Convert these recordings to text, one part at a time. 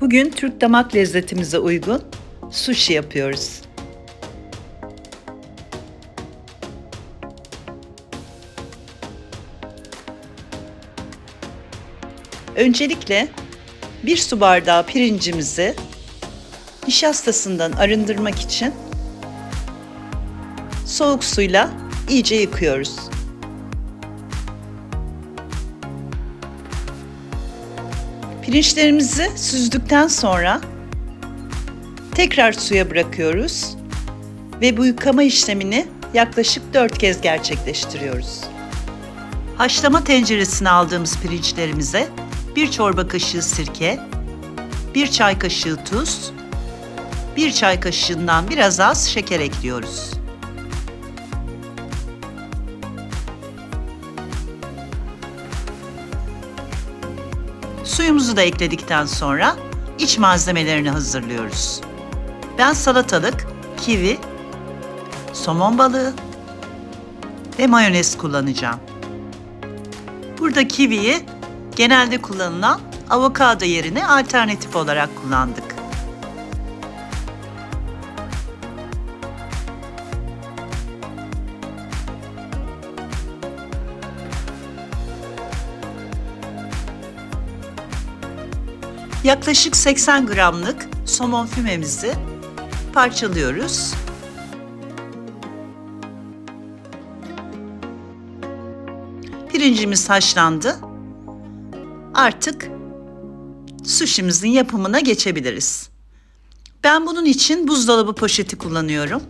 Bugün Türk damak lezzetimize uygun sushi yapıyoruz. Öncelikle bir su bardağı pirincimizi nişastasından arındırmak için soğuk suyla iyice yıkıyoruz. Pirinçlerimizi süzdükten sonra tekrar suya bırakıyoruz ve bu yıkama işlemini yaklaşık 4 kez gerçekleştiriyoruz. Haşlama tenceresine aldığımız pirinçlerimize bir çorba kaşığı sirke, bir çay kaşığı tuz, bir çay kaşığından biraz az şeker ekliyoruz. Suyumuzu da ekledikten sonra iç malzemelerini hazırlıyoruz. Ben salatalık, kivi, somon balığı ve mayonez kullanacağım. Burada kiviyi genelde kullanılan avokado yerine alternatif olarak kullandık. Yaklaşık 80 gramlık somon fümemizi parçalıyoruz. Pirincimiz haşlandı. Artık suşimizin yapımına geçebiliriz. Ben bunun için buzdolabı poşeti kullanıyorum.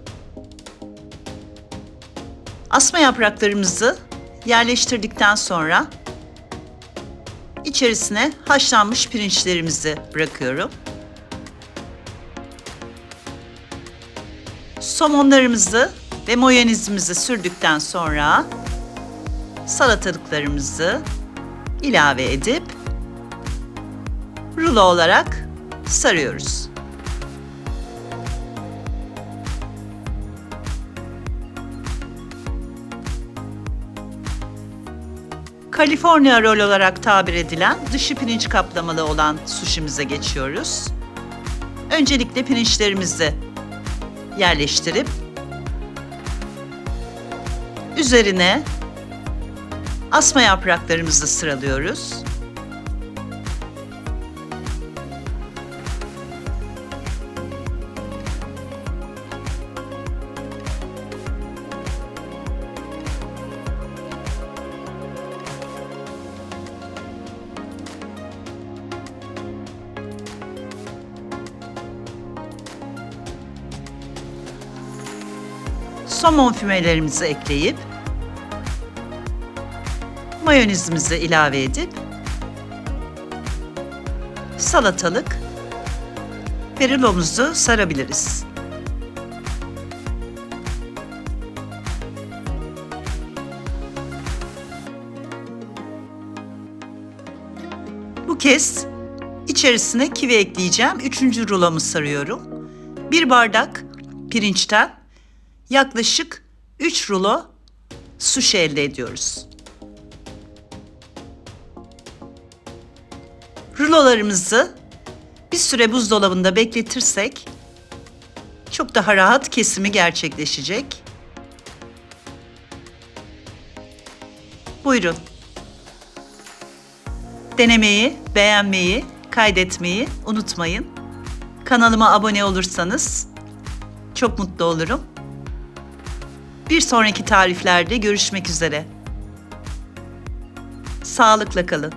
Asma yapraklarımızı yerleştirdikten sonra içerisine haşlanmış pirinçlerimizi bırakıyorum. Somonlarımızı ve mayonezimizi sürdükten sonra salatalıklarımızı ilave edip rulo olarak sarıyoruz. California roll olarak tabir edilen dışı pirinç kaplamalı olan suşimize geçiyoruz. Öncelikle pirinçlerimizi yerleştirip üzerine asma yapraklarımızı sıralıyoruz. Somon fümelerimizi ekleyip mayonezimizi ilave edip salatalık ve rulomuzu sarabiliriz. Bu kez içerisine kivi ekleyeceğim. Üçüncü rulomu sarıyorum. Bir bardak pirinçten yaklaşık 3 rulo sushi elde ediyoruz. Rulolarımızı bir süre buzdolabında bekletirsek çok daha rahat kesimi gerçekleşecek. Buyurun. Denemeyi, beğenmeyi, kaydetmeyi unutmayın. Kanalıma abone olursanız çok mutlu olurum. Bir sonraki tariflerde görüşmek üzere. Sağlıkla kalın.